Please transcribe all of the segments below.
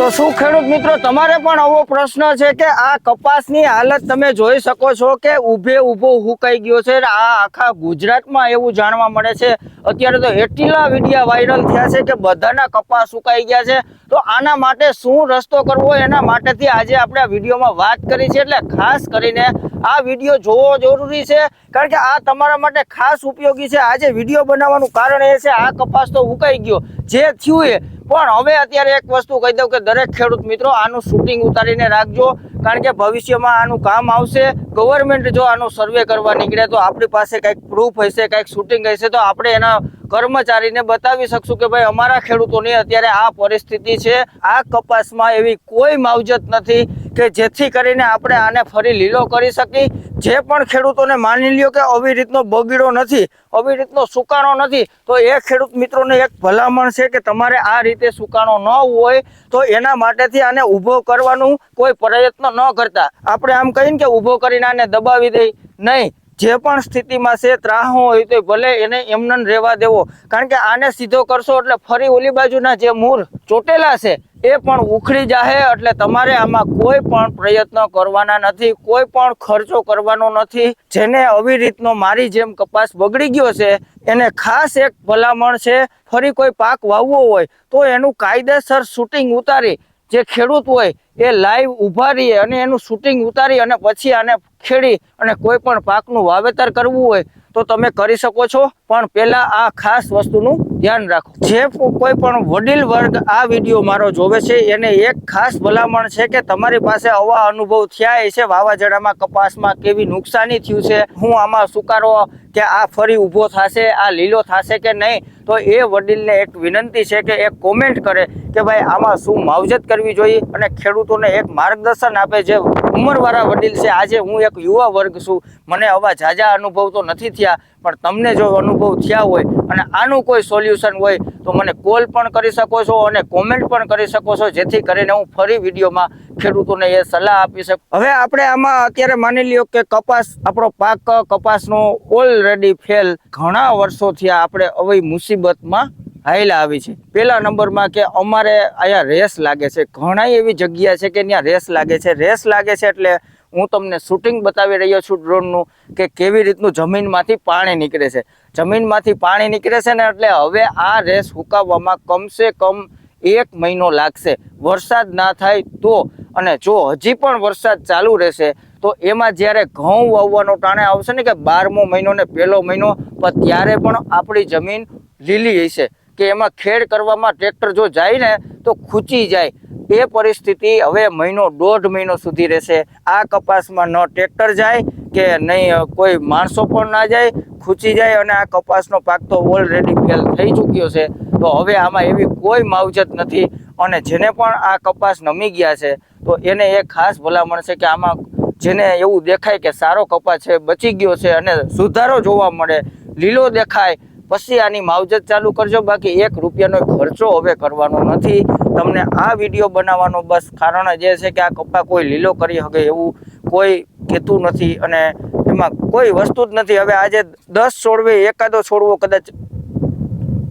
તો શું ખેડૂત મિત્રો, તમારે પણ આવો પ્રશ્ન છે કે આ કપાસની હાલત તમે જોઈ શકો છો કે ઊભે ઊભો હુકાઈ ગયો છે. આ આખા ગુજરાતમાં એવું જાણવા મળે છે. અત્યારે તો એટલા વિડીયા વાયરલ થયા છે કે બધાના કપાસ સુકાઈ ગયા છે. તો આના માટે શું રસ્તો કરવો, એના માટેથી આજે આપણે વિડીયોમાં વાત કરી છે. એટલે ખાસ કરીને આ વીડિયો જોવો જરૂરી છે, કારણ કે આ તમારા માટે ખાસ ઉપયોગી છે. આજે વીડિયો બનાવવાનું કારણ એ છે, આ કપાસ તો ઉકાઈ ગયો. જે થયું એ પણ હવે અત્યારે એક વસ્તુ કહી દઉં કે દરેક ખેડૂત મિત્રો આનું શૂટિંગ ઉતારીને રાખજો, કારણ કે ભવિષ્યમાં આનું કામ આવશે. ગવર્મેન્ટ જો આનો સર્વે કરવા નીકળે તો આપણી પાસે કંઈક પ્રૂફ હશે, કંઈક શૂટિંગ હશે, તો આપણે એના કર્મચારીને બતાવી શકશું કે ભાઈ અમારા ખેડૂતોની અત્યારે આ પરિસ્થિતિ છે, આ કપાસમાં એવી કોઈ માવજત નથી કે જેથી કરીને આપણે આને ફરી લીલો કરી શકી જે પણ ખેડૂતોને માની લ્યો કે આવી રીતનો બગીડો નથી, આવી રીતનો સુકાણો નથી, તો એ ખેડૂત મિત્રોને એક ભલામણ છે કે તમારે આ રીતે સુકાણો ન હોય, તો એના માટેથી આને ઊભો કરવાનું કોઈ પ્રયત્ન ન કરતા. આપણે આમ કહીને કે ઊભો કરીને આને દબાવી દઈ નહીં. જે પણ સ્થિતિમાં છે, ત્રાહો હોય તો ભલે એને એમને ન રહેવા દેવો. કારણ કે આને સીધો કરશો એટલે ફરી ઓલી બાજુના જે મૂળ ચોટેલા છે, એ પણ ઉખડી જાહે એટલે તમારે આમાં કોઈ પણ પ્રયત્ન કરવાના નથી, કોઈ પણ ખર્ચો કરવાનો નથી. જેને આવી રીતનો મારી જેમ કપાસ બગડી ગયો છે, એને ખાસ એક ભલામણ છે, ફરી કોઈ પાક વાવવો હોય તો એનું કાયદેસર શૂટિંગ ઉતારી, જે ખેડૂત હોય એ લાઈવ ઊભા રહીએ અને એનું શૂટિંગ ઉતારી અને પછી આને ખેડી અને કોઈ પણ પાકનું વાવેતર કરવું હોય તો તમે કરી શકો છો. પણ પહેલાં આ ખાસ વસ્તુનું ધ્યાન રાખો. જે કોઈ પણ વડીલ વર્ગ આ વીડિયો મારો જોવે છે, એને એક ખાસ ભલામણ છે કે તમારી પાસે આવા અનુભવ થયા છે વાવાઝોડામાં, કપાસમાં કેવી નુકસાની થયું છે, હું આમાં સુકારો કે આ ફરી ઊભો થશે, આ લીલો થશે કે નહીં, તો એ વડીલને એક વિનંતી છે કે એક કોમેન્ટ કરે કે ભાઈ આમાં શું માવજત કરવી જોઈએ અને ખેડૂતોને એક માર્ગદર્શન આપે જે ઉંમરવાળા વડીલ છે. આજે હું એક યુવા વર્ગ છું. મને આવા ઝાઝા અનુભવ તો નથી થયા, પણ તમને જો અનુભવ થયા હોય અને આનું કોઈ સોલ્યુશન હોય, તો મને કોલ પણ કરી શકો છો અને કોમેન્ટ પણ કરી શકો છો, જેથી કરીને હું ફરી વિડીયોમાં ખેડૂતોને એ સલાહ આપી શકું. હવે આપણે આમાં અત્યારે માની લ્યો કે કપાસ, આપણો પાક કપાસનો ઓલરેડી ફેલ ઘણા વર્ષો થયા. આપણે આવી મુસીબતમાં હાઈલા આવી છે. પેલા નંબરમાં કે અમારે અહીંયા રેસ લાગે છે. ઘણા એવી જગ્યા છે કે ત્યાં રેસ લાગે છે. રેસ લાગે છે એટલે હું તમને શૂટિંગ બતાવી રહ્યો છું ડ્રોનનું કે કેવી રીતનું જમીનમાંથી પાણી નીકળે છે. જમીનમાંથી પાણી નીકળે છે ને એટલે હવે આ રેસ હુકાવવામાં કમસે કમ એક મહિનો લાગશે. વરસાદ ના થાય તો અને જો હજી પણ વરસાદ ચાલુ રહેશે તો એમાં જ્યારે ઘઉં વાવવાનો ટાણે આવશે ને કે બારમો મહિનો ને પહેલો મહિનો, પણ ત્યારે પણ આપણી જમીન લીલી હશે. કે એમાં ખેડ કરવામાં ટ્રેક્ટર જો જાય ને, તો ખૂંચી જાય. એ પરિસ્થિતિ હવે મહિનો, દોઢ મહિનો સુધી રહેશે. આ કપાસમાં ન ટ્રેક્ટર જાય કે નહીં કોઈ માણસો પણ ના જાય, ખૂંચી જાય અને આ કપાસનો પાક તો ઓલરેડી ફેલ થઈ ચૂક્યો છે. તો હવે આમાં એવી કોઈ માવજત નથી અને જેને પણ આ કપાસ નમી ગયા છે, તો એને એ ખાસ ભલામણ છે કે આમાં જેને એવું દેખાય કે સારો કપાસ છે, બચી ગયો છે અને સુધારો જોવા મળે, લીલો દેખાય પછી આની માવજત ચાલુ કરજો. બાકી એક રૂપિયાનો ખર્ચો હવે કરવાનો નથી. તમને આ વીડિયો બનાવવાનો બસ કારણ જ એ છે કે આ કપા કોઈ લીલો કરી શકે એવું કોઈ કહેતું નથી અને એમાં કોઈ વસ્તુ જ નથી. હવે આજે દસ છોડવે, એકાદો છોડવો કદાચ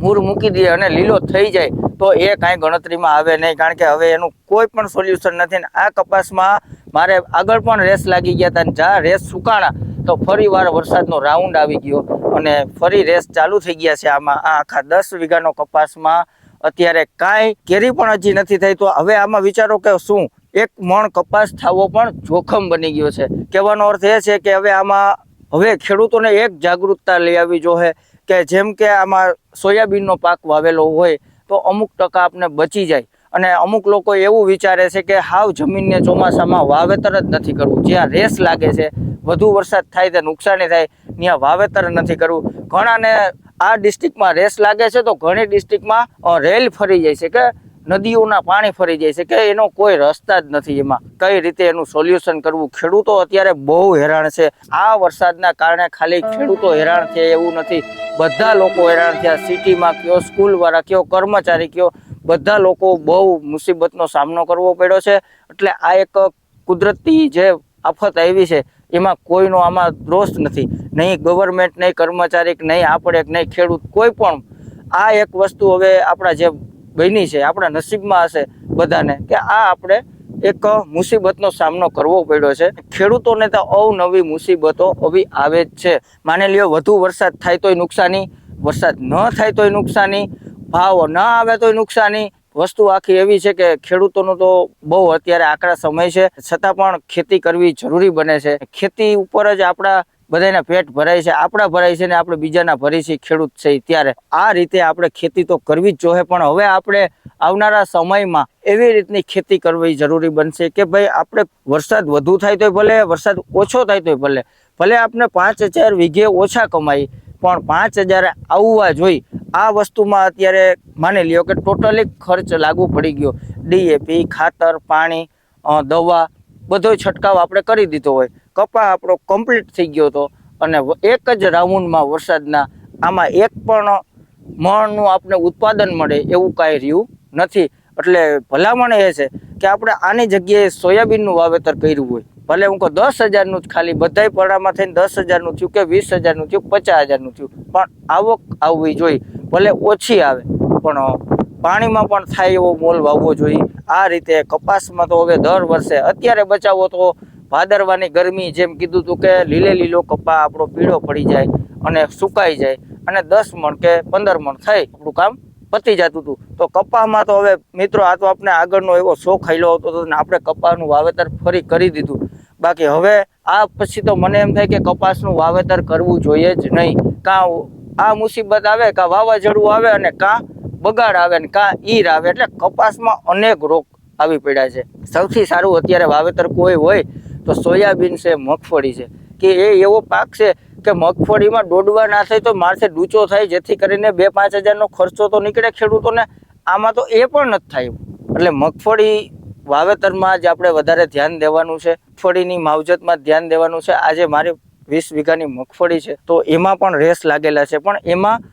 મૂળ મૂકી દે અને લીલો થઈ જાય, તો એ કાંઈ ગણતરીમાં આવે નહીં. કારણ કે હવે એનું કોઈ પણ સોલ્યુશન નથી. ને આ કપાસમાં મારે આગળ પણ રેસ લાગી ગયા હતા. જ્યાં રેસ સુકાણા. તો ફરી વાર વરસાદનો રાઉન્ડ આવી ગયો અને ફરી રેસ ચાલુ થઈ ગયા છે આમાં. આ આખા દસ વીઘાનો કપાસમાં અત્યારે કાંઈ કેરી પણ હજી નથી થઈ. તો હવે આમાં વિચારો કે શું? એક મણ કપાસ થવો પણ જોખમ બની ગયો છે. કહેવાનો અર્થ એ છે કે હવે આમાં, હવે ખેડૂતોને એક જાગૃતતા લઈ આવી જોઈએ કે જેમ કે આમાં સોયાબીનનો પાક વાવેલો હોય તો અમુક ટકા આપને બચી જાય. અને અમુક લોકો એવું વિચારે છે કે હાવ જમીનને ચોમાસામાં વાવેતર જ નથી કરવું. જ્યાં રેસ લાગે છે, વધુ વરસાદ થાય તો નુકસાની થાય, ત્યાં વાવેતર નથી કરવું. ઘણાને આ ડિસ્ટ્રિક્ટમાં રેસ લાગે છે તો ઘણી ડિસ્ટ્રિક્ટમાં રેલ ફરી જાય છે કે નદીઓના પાણી ફરી જાય છે કે એનો કોઈ રસ્તા જ નથી એમાં. કઈ રીતે એનું સોલ્યુશન કરવું? ખેડૂતો અત્યારે બહુ હેરાન છે. આ વરસાદના કારણે ખાલી ખેડૂતો હેરાન થયા એવું નથી. બધા લોકો હેરાન થયા. સિટીમાં કયો, સ્કૂલવાળા કયો, કર્મચારી કયો બધા લોકો બહુ મુસીબતનો સામનો કરવો પડ્યો છે. એટલે આ એક કુદરતી જે આફત આવી છે, એમાં કોઈનો આમાં દોષ નથી. નહીં ગવર્મેન્ટ નહીં કર્મચારી, નહીં આપણે, નહીં ખેડૂત, કોઈ પણ. આ એક વસ્તુ હવે આપણા જે બની છે, આપણા નસીબમાં હશે બધાને, કે આ આપણે એક મુસીબતનો સામનો કરવો પડ્યો છે. ખેડૂતોને તો અવનવી મુસીબતો હવે આવે જ છે. માની લ્યો, વધુ વરસાદ થાય તોય નુકસાની, વરસાદ ન થાય તોય નુકસાની ભાવ ન આવે તો નુકસાની. વસ્તુ આખી એવી છે કે ખેડૂતોનો તો બહુ અત્યારે આકરા સમય છે. છતાં પણ ખેતી કરવી જરૂરી બને છે. ખેતી ઉપર જ આપણા બધાના પેટ ભરાય છે. આપણા ભરાય છે ને આપણે બીજાના ભરી છે ખેડૂત છે ત્યારે. આ રીતે આપણે ખેતી તો કરવી જ જોઈએ, પણ હવે આપણે આવનારા સમયમાં એવી રીતની ખેતી કરવી જરૂરી બનશે કે ભાઈ આપણે વરસાદ વધુ થાય તોય ભલે, વરસાદ ઓછો થાય તોય ભલે. ભલે આપણે પાંચ હજાર વીઘે ઓછા કમાઈ, પણ પાંચ હજાર આવવા જોઈ આ વસ્તુમાં અત્યારે માની લ્યો કે ટોટલી ખર્ચ લાગુ પડી ગયો. ડીએપી ખાતર, પાણી દવા બધો છંટકાવ આપણે કરી દીધો હોય. કપા આપણો કમ્પ્લીટ થઈ ગયો હતો અને એક જ રાઉન્ડમાં વરસાદના આમાં એક પણ મણનું આપણે ઉત્પાદન મળે એવું કાંઈ રહ્યું નથી. એટલે ભલામણ એ છે કે આપણે આની જગ્યાએ સોયાબીનનું વાવેતર કર્યું હોય. ભલે હું કહું દસ હજારનું જ ખાલી, બધાય પડામાં થઈને દસ હજારનું થયું કે વીસ હજારનું થયું, પચાસ હજારનું થયું. પણ આવક આવવી જોઈએ. ભલે ઓછી આવે, પણ પાણીમાં પણ થાય એવો મોલ વાવવો જોઈએ. આ રીતે કપાસમાં તો હવે દર વર્ષે અત્યારે બચાવો તો ભાદરવાની ગરમી જેમ કીધું હતું કે લીલે લીલો કપા આપણો પીળો પડી જાય અને સુકાઈ જાય અને દસ મણ કે પંદર મણ થાય આપણું કામ પતી જતું હતું. તો કપામાં તો હવે મિત્રો આ તો આપણે આગળનો એવો શોખ આવેલો હતો તો આપણે કપાનું વાવેતર ફરી કરી દીધું. બાકી હવે આ પછી તો મને એમ થાય કે કપાસનું વાવેતર કરવું જોઈએ જ નહીં. કાં આ મુસીબત આવે કાં વાવાઝોડું આવે અને કાં બગાડ આવે ને કાં ઈર આવે એટલે કપાસમાં અનેક રોગ આવી પડ્યા છે. સૌથી સારું અત્યારે વાવેતર કોઈ હોય તો સોયાબીન છે, મગફળી છે. કે એ એવો પાક છે કે મગફળીમાં દોડવા ના થાય તો મારથી ડૂચો થાય, જેથી કરીને બે પાંચ હજારનો ખર્ચો તો નીકળે ખેડૂતોને. આમાં તો એ પણ નથી થાય. એટલે મગફળી વાવેતરમાં જ આપણે વધારે ધ્યાન દેવાનું છે. મગફળીની માવજતમાં ધ્યાન દેવાનું છે. આજે મારી વીસ વીઘાની મગફળી છે, તો એમાં પણ રેસ લાગેલા છે, પણ એમાં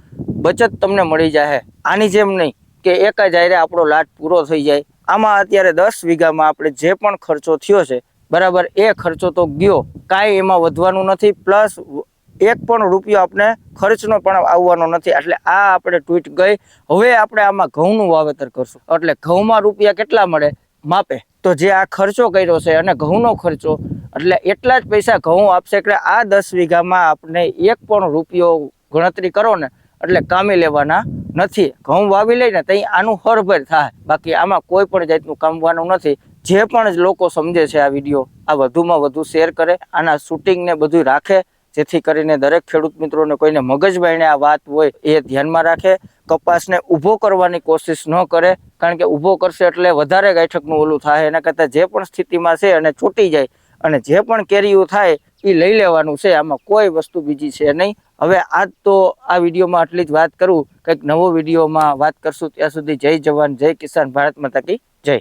બચત તમને મળી જાય આની જેમ નહીં કે એક જ આયરે આપણો લાટ પૂરો થઈ જાય. આમાં અત્યારે દસ વીઘામાં આપણે જે પણ ખર્ચો થયો છે, બરાબર એ ખર્ચો તો ગયો. કાંઈ એમાં વધવાનું નથી, પ્લસ એક પણ રૂપિયો આપણે ખર્ચનો પણ આવવાનો નથી. એટલે આ આપણે ટ્વીટ ગઈ. હવે આપણે આમાં ઘઉંનું વાવેતર કરશું. એટલે ઘઉંમાં રૂપિયા કેટલા મળે? માપે. તો જે આ ખર્ચો કર્યો છે અને ઘઉંનો ખર્ચો એટલે એટલા જ પૈસા ઘઉં આપશે એટલે આ દસ વીઘામાં આપણે એક પણ રૂપિયો ગણતરી કરો ને, એટલે કામી લેવાના નથી. ઘઉં વાવી લઈને ત્યાં આનું હરભર થાય. બાકી આમાં કોઈ પણ જાતનું કામવાનું નથી. જે પણ લોકો સમજે છે આ વીડિયો, આ વધુમાં વધુ શેર કરે, આના શૂટિંગને બધું રાખે, જેથી કરીને દરેક ખેડૂત મિત્રોને કોઈને મગજબાઈને આ વાત હોય એ ધ્યાનમાં રાખે, કપાસને ઊભો કરવાની કોશિશ ન કરે, કારણ કે ઊભો કરશે એટલે વધારે ગાંઠકનું ઓલું થાય. એના કરતાં જે પણ સ્થિતિમાં છે અને છૂટી જાય. અને જે પણ કેરીઓ થાય એ લઈ લેવાનું છે. આમાં કોઈ વસ્તુ બીજી છે નહીં. હવે આજ તો આ વિડીયોમાં આટલી જ વાત કરું. કંઈક નવો વિડીયોમાં વાત કરશું. ત્યાં સુધી જય જવાન, જય કિસાન ભારત માતા કી જય.